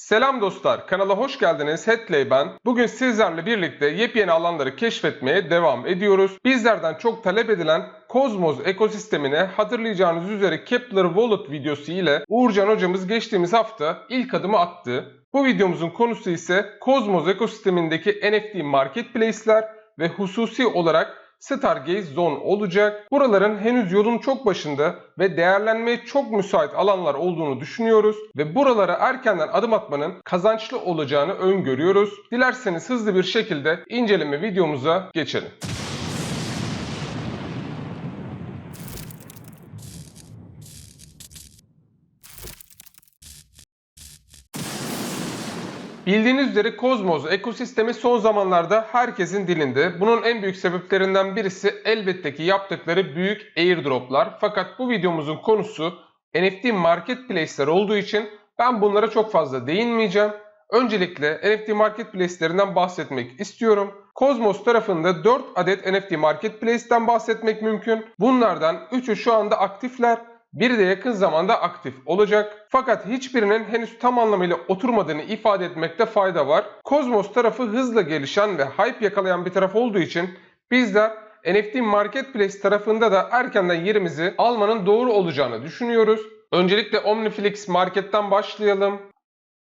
Selam dostlar, kanala hoş geldiniz. Hetley ben. Bugün sizlerle birlikte yepyeni alanları keşfetmeye devam ediyoruz. Bizlerden çok talep edilen Cosmos ekosistemine hatırlayacağınız üzere Kepler Wallet videosu ile Uğurcan hocamız geçtiğimiz hafta ilk adımı attı. Bu videomuzun konusu ise Cosmos ekosistemindeki NFT marketplace'ler ve hususi olarak Stargaze Zone olacak. Buraların henüz yolun çok başında ve değerlenmeye çok müsait alanlar olduğunu düşünüyoruz ve buralara erkenden adım atmanın kazançlı olacağını öngörüyoruz. Dilerseniz hızlı bir şekilde inceleme videomuza geçelim. Bildiğiniz üzere Kozmos ekosistemi son zamanlarda herkesin dilinde. Bunun en büyük sebeplerinden birisi elbette ki yaptıkları büyük airdroplar. Fakat bu videomuzun konusu NFT marketplace'ler olduğu için ben bunlara çok fazla değinmeyeceğim. Öncelikle NFT marketplace'lerinden bahsetmek istiyorum. Cosmos tarafında 4 adet NFT marketplace'ten bahsetmek mümkün. Bunlardan 3'ü şu anda aktifler. Biri de yakın zamanda aktif olacak. Fakat hiçbirinin henüz tam anlamıyla oturmadığını ifade etmekte fayda var. Cosmos tarafı hızla gelişen ve hype yakalayan bir taraf olduğu için bizler NFT Marketplace tarafında da erkenden yerimizi almanın doğru olacağını düşünüyoruz. Öncelikle Omniflix Market'ten başlayalım.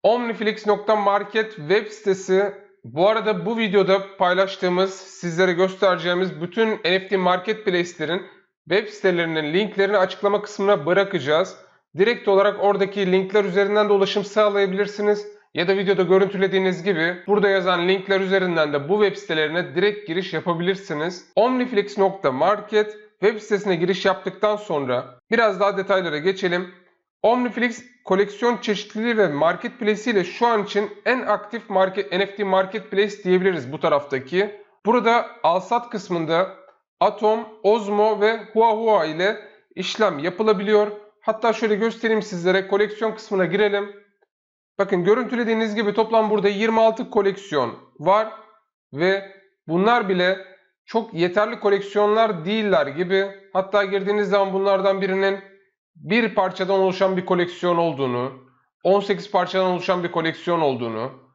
Omniflix.market web sitesi bu arada bu videoda paylaştığımız, sizlere göstereceğimiz bütün NFT Marketplace'lerin web sitelerinin linklerini açıklama kısmına bırakacağız. Direkt olarak oradaki linkler üzerinden de ulaşım sağlayabilirsiniz. Ya da videoda görüntülediğiniz gibi burada yazan linkler üzerinden de bu web sitelerine direkt giriş yapabilirsiniz. Omniflix.market web sitesine giriş yaptıktan sonra biraz daha detaylara geçelim. Omniflix koleksiyon çeşitliliği ve marketplace ile şu an için en aktif market, NFT marketplace diyebiliriz bu taraftaki. Burada alsat kısmında Atom, Osmo ve Huahua ile işlem yapılabiliyor. Hatta şöyle göstereyim sizlere koleksiyon kısmına girelim. Bakın görüntülediğiniz gibi toplam burada 26 koleksiyon var ve bunlar bile çok yeterli koleksiyonlar değiller gibi. Hatta girdiğiniz zaman bunlardan birinin bir parçadan oluşan bir koleksiyon olduğunu, 18 parçadan oluşan bir koleksiyon olduğunu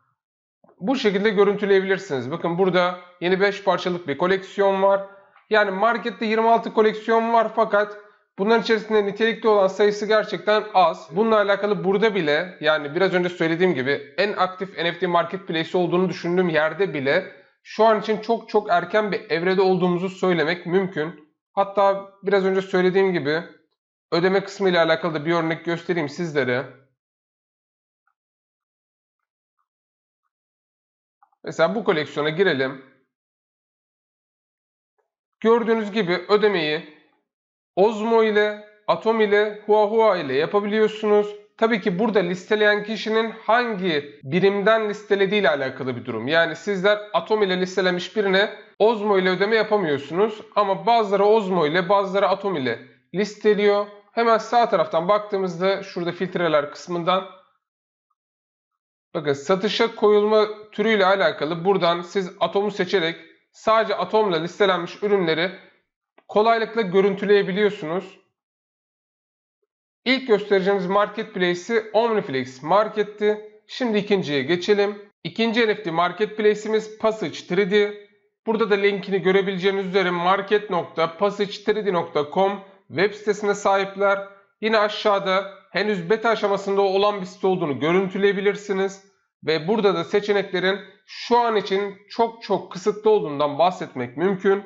bu şekilde görüntüleyebilirsiniz. Bakın burada yeni 5 parçalık bir koleksiyon var. Yani markette 26 koleksiyon var fakat bunların içerisinde nitelikli olan sayısı gerçekten az. Bununla alakalı burada bile yani biraz önce söylediğim gibi en aktif NFT marketplace olduğunu düşündüğüm yerde bile şu an için çok çok erken bir evrede olduğumuzu söylemek mümkün. Hatta biraz önce söylediğim gibi ödeme kısmı ile alakalı da bir örnek göstereyim sizlere. Mesela bu koleksiyona girelim. Gördüğünüz gibi ödemeyi Osmo ile, Atom ile, Huahua ile yapabiliyorsunuz. Tabii ki burada listeleyen kişinin hangi birimden listelediği ile alakalı bir durum. Yani sizler Atom ile listelemiş birine Osmo ile ödeme yapamıyorsunuz. Ama bazıları Osmo ile bazıları Atom ile listeliyor. Hemen sağ taraftan baktığımızda şurada filtreler kısmından bakın satışa koyulma türüyle alakalı buradan siz Atom'u seçerek sadece atomla listelenmiş ürünleri kolaylıkla görüntüleyebiliyorsunuz. İlk göstereceğimiz marketplace'i Omniflix Market'ti. Şimdi ikinciye geçelim. İkinci NFT marketplace'imiz Passage 3D. Burada da linkini görebileceğiniz üzere market.passage3d.com web sitesine sahipler. Yine aşağıda henüz beta aşamasında olan bir site olduğunu görüntüleyebilirsiniz. Ve burada da seçeneklerin şu an için çok çok kısıtlı olduğundan bahsetmek mümkün.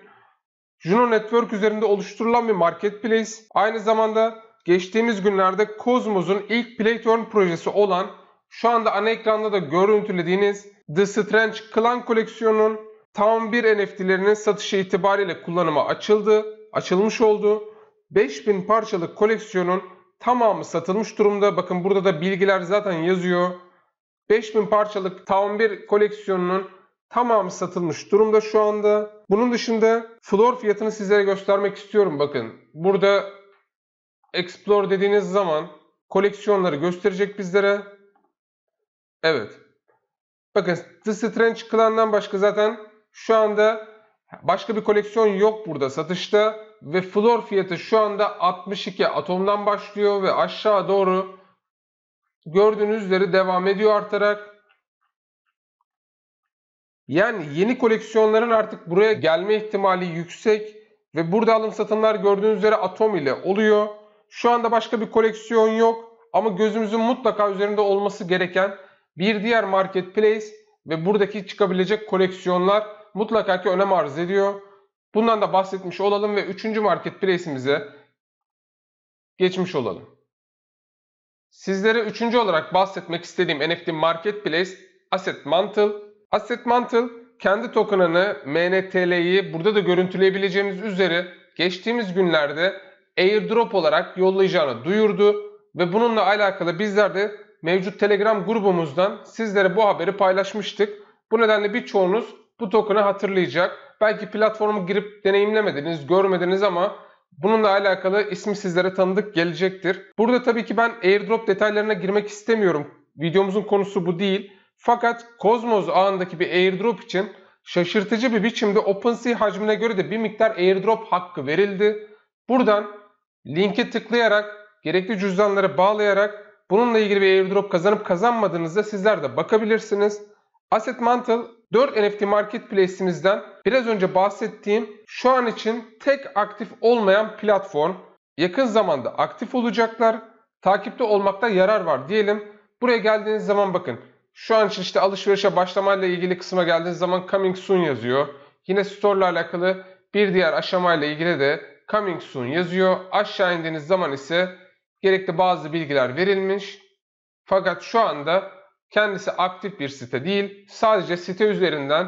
Juno Network üzerinde oluşturulan bir marketplace. Aynı zamanda geçtiğimiz günlerde Cosmos'un ilk Playturn projesi olan şu anda ana ekranda da görüntülediğiniz The Strange Clan koleksiyonunun tam bir NFT'lerinin satışı itibariyle kullanıma açıldı, açılmış oldu. 5000 parçalık koleksiyonun tamamı satılmış durumda. Bakın burada da bilgiler zaten yazıyor. 5000 parçalık Town 1 koleksiyonunun tamamı satılmış durumda şu anda. Bunun dışında floor fiyatını sizlere göstermek istiyorum. Bakın burada Explore dediğiniz zaman koleksiyonları gösterecek bizlere. Evet. Bakın The Strange Clan'dan başka zaten şu anda başka bir koleksiyon yok burada satışta. Ve floor fiyatı şu anda 62 atomdan başlıyor ve aşağı doğru gördüğünüz üzere devam ediyor artarak. Yani yeni koleksiyonların artık buraya gelme ihtimali yüksek ve burada alım satımlar gördüğünüz üzere Atom ile oluyor. Şu anda başka bir koleksiyon yok ama gözümüzün mutlaka üzerinde olması gereken bir diğer marketplace ve buradaki çıkabilecek koleksiyonlar mutlaka ki önem arz ediyor. Bundan da bahsetmiş olalım ve 3. marketplace'imize geçmiş olalım. Sizlere üçüncü olarak bahsetmek istediğim NFT Marketplace Asset Mantle. Asset Mantle kendi token'ını MNTL'yi burada da görüntüleyebileceğimiz üzere geçtiğimiz günlerde airdrop olarak yollayacağını duyurdu ve bununla alakalı bizler de mevcut Telegram grubumuzdan sizlere bu haberi paylaşmıştık. Bu nedenle birçoğunuz bu token'ı hatırlayacak. Belki platformu girip deneyimlemediniz, görmediniz ama bununla alakalı ismi sizlere tanıdık gelecektir. Burada tabii ki ben airdrop detaylarına girmek istemiyorum. Videomuzun konusu bu değil. Fakat Cosmos ağındaki bir airdrop için şaşırtıcı bir biçimde OpenSea hacmine göre de bir miktar airdrop hakkı verildi. Buradan linke tıklayarak gerekli cüzdanları bağlayarak bununla ilgili bir airdrop kazanıp kazanmadığınızda sizler de bakabilirsiniz. Asset Mantle 4 NFT marketplace'imizden biraz önce bahsettiğim şu an için tek aktif olmayan platform. Yakın zamanda aktif olacaklar. Takipte olmakta yarar var diyelim. Buraya geldiğiniz zaman bakın. Şu an için işte alışverişe başlamayla ilgili kısma geldiğiniz zaman coming soon yazıyor. Yine store ile alakalı bir diğer aşamayla ilgili de coming soon yazıyor. Aşağı indiğiniz zaman ise gerekli bazı bilgiler verilmiş. Fakat şu anda kendisi aktif bir site değil. Sadece site üzerinden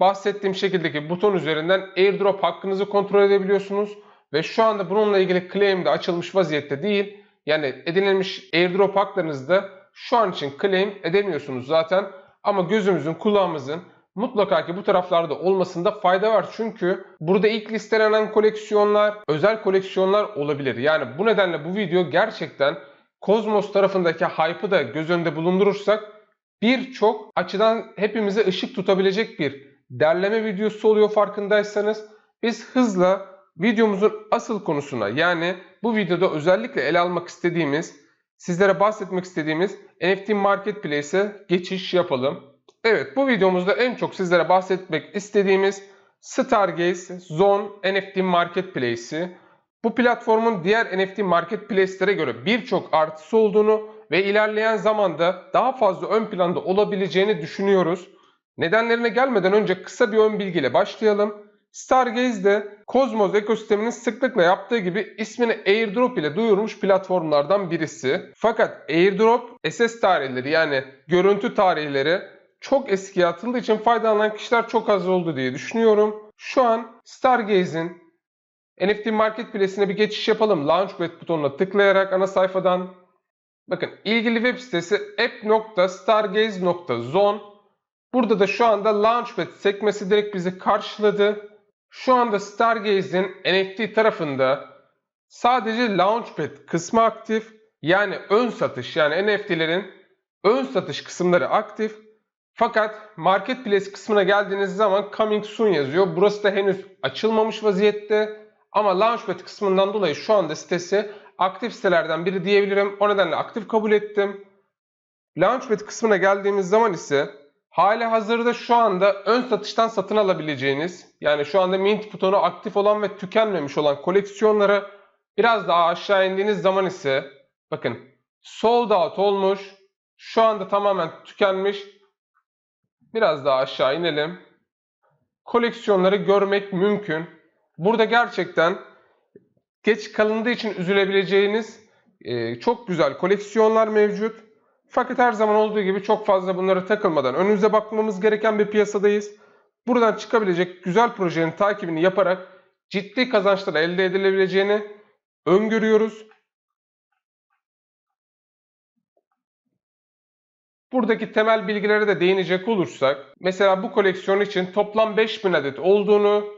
bahsettiğim şekildeki buton üzerinden airdrop hakkınızı kontrol edebiliyorsunuz. Ve şu anda bununla ilgili claim de açılmış vaziyette değil. Yani edinilmiş airdrop haklarınızı da şu an için claim edemiyorsunuz zaten. Ama gözümüzün kulağımızın mutlaka ki bu taraflarda olmasında fayda var. Çünkü burada ilk listelenen koleksiyonlar, özel koleksiyonlar olabilir. Yani bu nedenle bu video gerçekten Cosmos tarafındaki hype'ı da göz önünde bulundurursak birçok açıdan hepimize ışık tutabilecek bir derleme videosu oluyor farkındaysanız. Biz hızla videomuzun asıl konusuna yani bu videoda özellikle ele almak istediğimiz, sizlere bahsetmek istediğimiz NFT Marketplace'e geçiş yapalım. Evet bu videomuzda en çok sizlere bahsetmek istediğimiz Stargaze Zone NFT Marketplace'i. Bu platformun diğer NFT marketplace'lere göre birçok artısı olduğunu ve ilerleyen zamanda daha fazla ön planda olabileceğini düşünüyoruz. Nedenlerine gelmeden önce kısa bir ön bilgiyle başlayalım. Stargaze de Cosmos ekosisteminin sıklıkla yaptığı gibi ismini airdrop ile duyurmuş platformlardan birisi. Fakat airdrop SS tarihleri yani görüntü tarihleri çok eskiye atıldığı için faydalanan kişiler çok az oldu diye düşünüyorum. Şu an Stargaze'in NFT Marketplace'ine bir geçiş yapalım. Launchpad butonuna tıklayarak ana sayfadan. Bakın ilgili web sitesi app.stargaze.zone. Burada da şu anda Launchpad sekmesi direkt bizi karşıladı. Şu anda Stargaze'in NFT tarafında sadece Launchpad kısmı aktif. Yani ön satış yani NFT'lerin ön satış kısımları aktif. Fakat Marketplace kısmına geldiğiniz zaman Coming Soon yazıyor. Burası da henüz açılmamış vaziyette. Ama Launchpad kısmından dolayı şu anda sitesi aktif sitelerden biri diyebilirim. O nedenle aktif kabul ettim. Launchpad kısmına geldiğimiz zaman ise hali hazırda şu anda ön satıştan satın alabileceğiniz yani şu anda Mint butonu aktif olan ve tükenmemiş olan koleksiyonları biraz daha aşağı indiğiniz zaman ise bakın sold out olmuş. Şu anda tamamen tükenmiş. Biraz daha aşağı inelim. Koleksiyonları görmek mümkün. Burada gerçekten geç kalındığı için üzülebileceğiniz e, çok güzel koleksiyonlar mevcut. Fakat her zaman olduğu gibi çok fazla bunlara takılmadan önümüze bakmamız gereken bir piyasadayız. Buradan çıkabilecek güzel projenin takibini yaparak ciddi kazançlar elde edilebileceğini öngörüyoruz. Buradaki temel bilgilere de değinecek olursak, mesela bu koleksiyon için toplam 5000 adet olduğunu,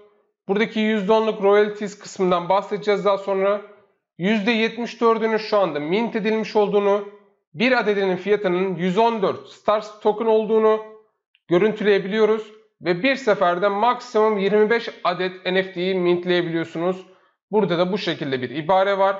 buradaki %10'luk royalties kısmından bahsedeceğiz daha sonra. %74'ünün şu anda mint edilmiş olduğunu, bir adedinin fiyatının 114 Stars token olduğunu görüntüleyebiliyoruz ve bir seferde maksimum 25 adet NFT'yi mintleyebiliyorsunuz. Burada da bu şekilde bir ibare var.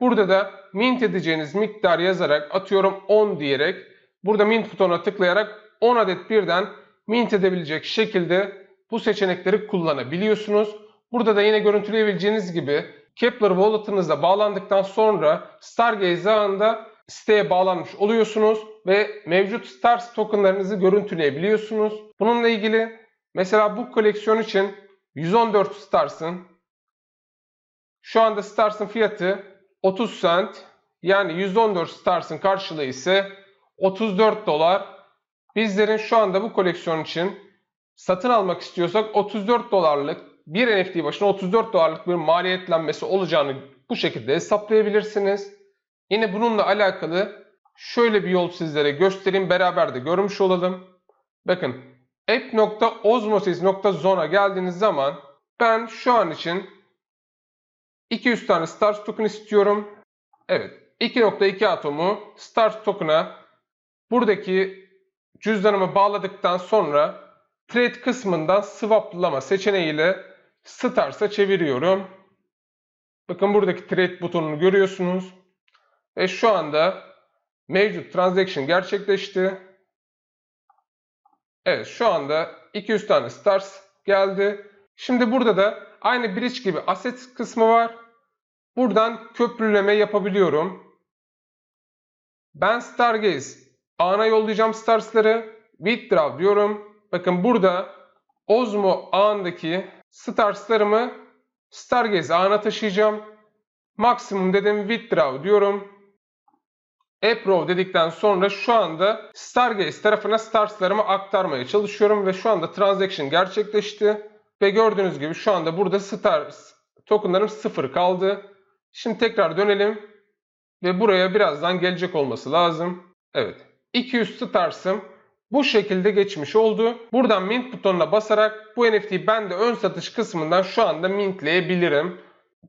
Burada da mint edeceğiniz miktar yazarak atıyorum 10 diyerek burada mint butonuna tıklayarak 10 adet birden mint edebilecek şekilde bu seçenekleri kullanabiliyorsunuz. Burada da yine görüntüleyebileceğiniz gibi Kepler Wallet'ınızla bağlandıktan sonra Stargaze ağında siteye bağlanmış oluyorsunuz ve mevcut Stars tokenlarınızı görüntüleyebiliyorsunuz. Bununla ilgili mesela bu koleksiyon için 114 Stars'ın şu anda Stars'ın fiyatı 30 cent yani 114 Stars'ın karşılığı ise 34 dolar. Bizlerin şu anda bu koleksiyon için satın almak istiyorsak 34 dolarlık bir NFT başına 34 dolarlık bir maliyetlenmesi olacağını bu şekilde hesaplayabilirsiniz. Yine bununla alakalı şöyle bir yol sizlere göstereyim beraber de görmüş olalım. Bakın app.osmosis.zone'a geldiğiniz zaman ben şu an için 200 tane Stars token istiyorum. Evet 2.2 atomu Stars token'a buradaki cüzdanımı bağladıktan sonra trade kısmından swaplama seçeneğiyle Stars'a çeviriyorum. Bakın buradaki trade butonunu görüyorsunuz. Ve şu anda mevcut transaction gerçekleşti. Evet şu anda 200 tane stars geldi. Şimdi burada da aynı bridge gibi asset kısmı var. Buradan köprüleme yapabiliyorum. Ben Stargaze ağına yollayacağım starsları. Withdraw diyorum. Bakın burada Osmo ağındaki starslarımı Stargaze ağına taşıyacağım. Maksimum dedim withdraw diyorum. Approve dedikten sonra şu anda Stargaze tarafına starslarımı aktarmaya çalışıyorum ve şu anda transaction gerçekleşti. Ve gördüğünüz gibi şu anda burada stars tokenlarım sıfır kaldı. Şimdi tekrar dönelim ve buraya birazdan gelecek olması lazım. Evet 200 starsım bu şekilde geçmiş oldu. Buradan mint butonuna basarak bu NFT'yi ben de ön satış kısmından şu anda mintleyebilirim.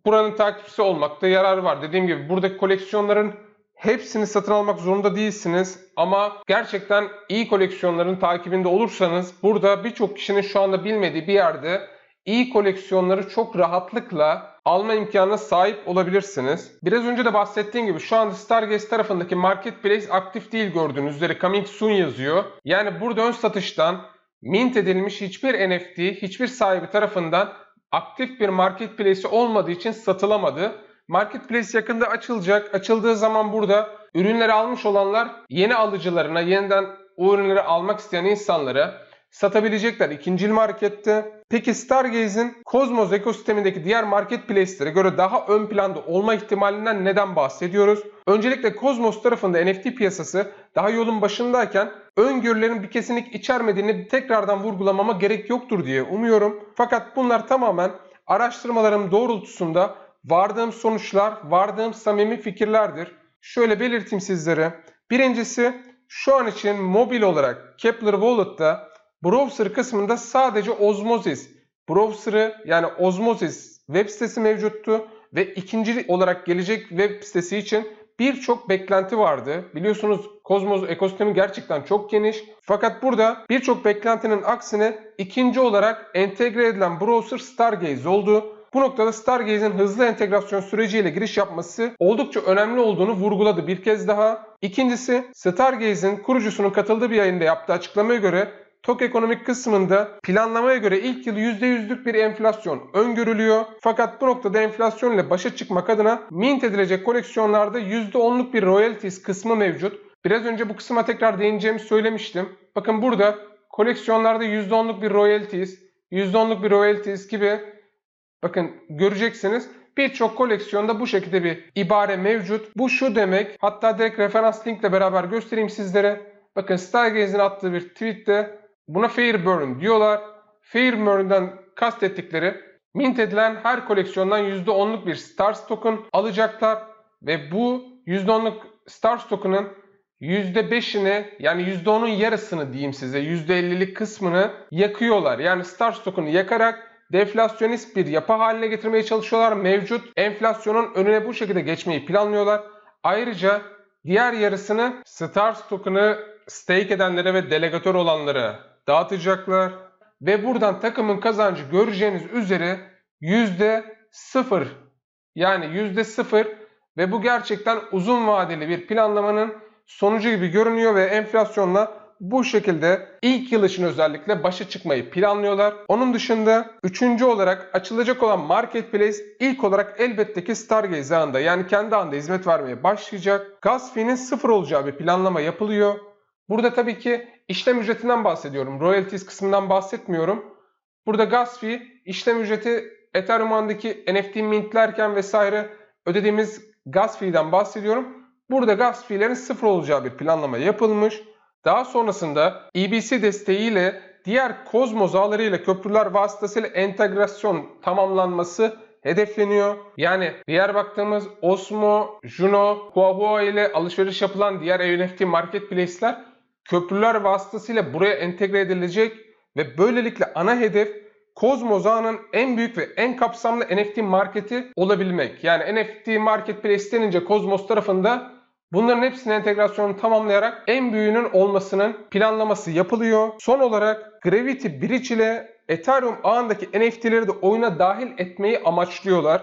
Buranın takipçisi olmakta yarar var. Dediğim gibi buradaki koleksiyonların hepsini satın almak zorunda değilsiniz. Ama gerçekten iyi koleksiyonların takibinde olursanız burada birçok kişinin şu anda bilmediği bir yerde iyi koleksiyonları çok rahatlıkla alma imkanına sahip olabilirsiniz. Biraz önce de bahsettiğim gibi şu anda Stargaze tarafındaki marketplace aktif değil gördüğünüz üzere coming soon yazıyor. Yani burada ön satıştan mint edilmiş hiçbir NFT hiçbir sahibi tarafından aktif bir marketplace olmadığı için satılamadı. Marketplace yakında açılacak. Açıldığı zaman burada ürünleri almış olanlar yeni alıcılarına, yeniden o ürünleri almak isteyen insanlara satabilecekler ikincil markette. Peki Stargaze'in Cosmos ekosistemindeki diğer marketplace'lere göre daha ön planda olma ihtimalinden neden bahsediyoruz? Öncelikle Cosmos tarafında NFT piyasası daha yolun başındayken öngörülerin bir kesinlik içermediğini tekrardan vurgulamama gerek yoktur diye umuyorum. Fakat bunlar tamamen araştırmalarım doğrultusunda vardığım sonuçlar, vardığım samimi fikirlerdir. Şöyle belirteyim sizlere. Birincisi şu an için mobil olarak Kepler Wallet'ta browser kısmında sadece Osmosis browser'ı yani Osmosis web sitesi mevcuttu ve ikinci olarak gelecek web sitesi için birçok beklenti vardı. Biliyorsunuz Cosmos ekosistemi gerçekten çok geniş. Fakat burada birçok beklentinin aksine ikinci olarak entegre edilen browser Stargaze oldu. Bu noktada Stargaze'in hızlı entegrasyon süreciyle giriş yapması oldukça önemli olduğunu vurguladı bir kez daha. İkincisi Stargaze'in kurucusunun katıldığı bir yayında yaptığı açıklamaya göre TOK ekonomik kısmında planlamaya göre ilk yıl %100'lük bir enflasyon öngörülüyor. Fakat bu noktada enflasyon ile başa çıkmak adına mint edilecek koleksiyonlarda %10'luk bir royalties kısmı mevcut. Biraz önce bu kısma tekrar değineceğimi söylemiştim. Bakın burada koleksiyonlarda %10'luk bir royalties, %10'luk bir royalties gibi bakın göreceksiniz. Birçok koleksiyonda bu şekilde bir ibare mevcut. Bu şu demek. Hatta direkt referans linkle beraber göstereyim sizlere. Bakın Stargaze'in attığı bir tweette Buna fair burn diyorlar. Fair burn'dan kastettikleri mint edilen her koleksiyondan %10'luk bir Stars token alacaklar ve bu %10'luk Stars token'ın %5'ini yani %10'un yarısını diyeyim size %50'lik kısmını yakıyorlar. Yani Stars token'ı yakarak deflasyonist bir yapı haline getirmeye çalışıyorlar. Mevcut enflasyonun önüne bu şekilde geçmeyi planlıyorlar. Ayrıca diğer yarısını Stars token'ı stake edenlere ve delegatör olanlara dağıtacaklar. Ve buradan takımın kazancı göreceğiniz üzere %0 yani %0 Ve bu gerçekten uzun vadeli bir planlamanın sonucu gibi görünüyor ve enflasyonla bu şekilde ilk yıl için özellikle başa çıkmayı planlıyorlar. Onun dışında üçüncü olarak açılacak olan Marketplace ilk olarak elbette ki Stargaze ağında yani kendi ağında hizmet vermeye başlayacak. Gaz fee'nin sıfır olacağı bir planlama yapılıyor. Burada tabii ki işlem ücretinden bahsediyorum. Royalties kısmından bahsetmiyorum. Burada gas fee, işlem ücreti Ethereum ağındaki NFT mintlerken vesaire ödediğimiz gas fee'den bahsediyorum. Burada gas fee'lerin sıfır olacağı bir planlama yapılmış. Daha sonrasında EBC desteğiyle diğer Cosmos ağlarıyla köprüler vasıtasıyla entegrasyon tamamlanması hedefleniyor. Yani diğer baktığımız Osmo, Juno, Huahua ile alışveriş yapılan diğer NFT marketplace'ler köprüler vasıtasıyla buraya entegre edilecek ve böylelikle ana hedef Cosmos ağının en büyük ve en kapsamlı NFT marketi olabilmek. Yani NFT marketplace denince Cosmos tarafında bunların hepsinin entegrasyonunu tamamlayarak en büyüğünün olmasının planlaması yapılıyor. Son olarak Gravity Bridge ile Ethereum ağındaki NFT'leri de oyuna dahil etmeyi amaçlıyorlar.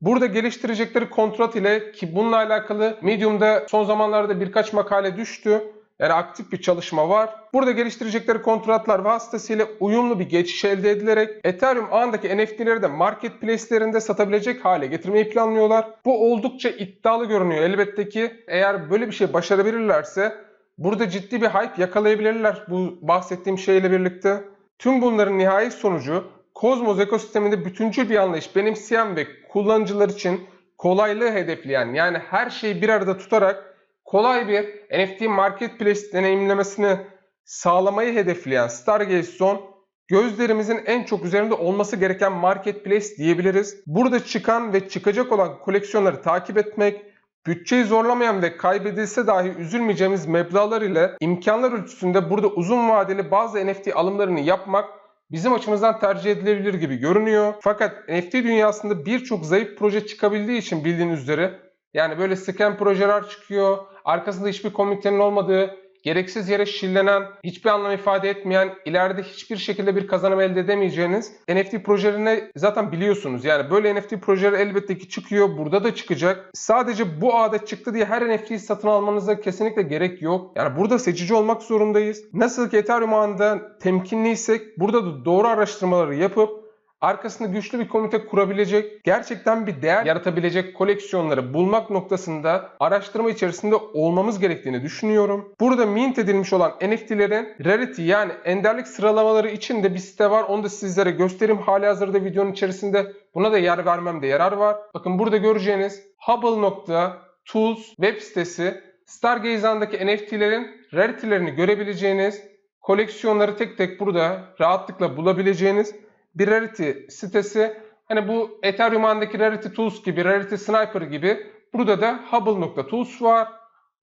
Burada geliştirecekleri kontrat ile ki bununla alakalı Medium'da son zamanlarda birkaç makale düştü. Yani aktif bir çalışma var. Burada geliştirecekleri kontratlar vasıtasıyla uyumlu bir geçiş elde edilerek Ethereum ağındaki NFT'leri de marketplace'lerinde satabilecek hale getirmeyi planlıyorlar. Bu oldukça iddialı görünüyor. Elbette ki eğer böyle bir şey başarabilirlerse burada ciddi bir hype yakalayabilirler bu bahsettiğim şeyle birlikte. Tüm bunların nihai sonucu Cosmos ekosisteminde bütüncül bir anlayış benimseyen ve kullanıcılar için kolaylığı hedefleyen yani her şeyi bir arada tutarak kolay bir NFT marketplace deneyimlemesini sağlamayı hedefleyen Stargaze Zone gözlerimizin en çok üzerinde olması gereken marketplace diyebiliriz. Burada çıkan ve çıkacak olan koleksiyonları takip etmek, bütçeyi zorlamayan ve kaybedilse dahi üzülmeyeceğimiz meblağlar ile imkanlar ölçüsünde burada uzun vadeli bazı NFT alımlarını yapmak bizim açımızdan tercih edilebilir gibi görünüyor. Fakat NFT dünyasında birçok zayıf proje çıkabildiği için bildiğiniz üzere yani böyle scam projeler çıkıyor, arkasında hiçbir komitenin olmadığı, gereksiz yere şillenen, hiçbir anlam ifade etmeyen, ileride hiçbir şekilde bir kazanım elde edemeyeceğiniz NFT projelerini zaten biliyorsunuz. Yani böyle NFT projeleri elbette ki çıkıyor, burada da çıkacak. Sadece bu ağda çıktı diye her NFT'yi satın almanıza kesinlikle gerek yok. Yani burada seçici olmak zorundayız. Nasıl ki Ethereum ağında temkinliysek burada da doğru araştırmaları yapıp arkasında güçlü bir komite kurabilecek, gerçekten bir değer yaratabilecek koleksiyonları bulmak noktasında araştırma içerisinde olmamız gerektiğini düşünüyorum. Burada mint edilmiş olan NFT'lerin rarity yani enderlik sıralamaları için de bir site var. Onu da sizlere göstereyim. Hali hazırda videonun içerisinde buna da yer vermemde yarar var. Bakın burada göreceğiniz hubble.tools web sitesi Stargaze ağındaki NFT'lerin rarity'lerini görebileceğiniz, koleksiyonları tek tek burada rahatlıkla bulabileceğiniz bir Rarity sitesi. Hani bu Ethereum ağındaki Rarity Tools gibi, Rarity Sniper gibi burada da Hubble.tools var.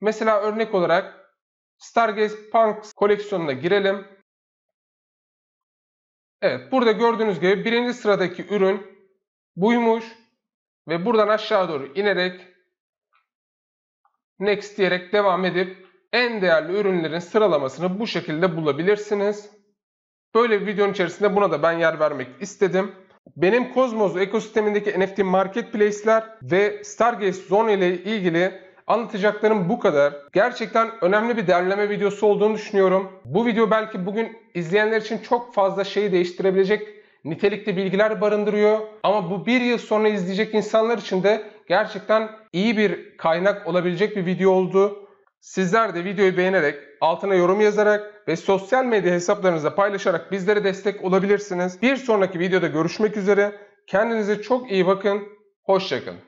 Mesela örnek olarak Stargaze Punks koleksiyonuna girelim. Evet burada gördüğünüz gibi birinci sıradaki ürün buymuş. Ve buradan aşağı doğru inerek Next diyerek devam edip en değerli ürünlerin sıralamasını bu şekilde bulabilirsiniz. Böyle bir videonun içerisinde buna da ben yer vermek istedim. Benim Cosmos ekosistemindeki NFT marketplace'ler ve Stargaze Zone ile ilgili anlatacaklarım bu kadar. Gerçekten önemli bir derleme videosu olduğunu düşünüyorum. Bu video belki bugün izleyenler için çok fazla şeyi değiştirebilecek nitelikli bilgiler barındırıyor. Ama bu bir yıl sonra izleyecek insanlar için de gerçekten iyi bir kaynak olabilecek bir video oldu. Sizler de videoyu beğenerek, altına yorum yazarak ve sosyal medya hesaplarınızda paylaşarak bizlere destek olabilirsiniz. Bir sonraki videoda görüşmek üzere. Kendinize çok iyi bakın. Hoşçakalın.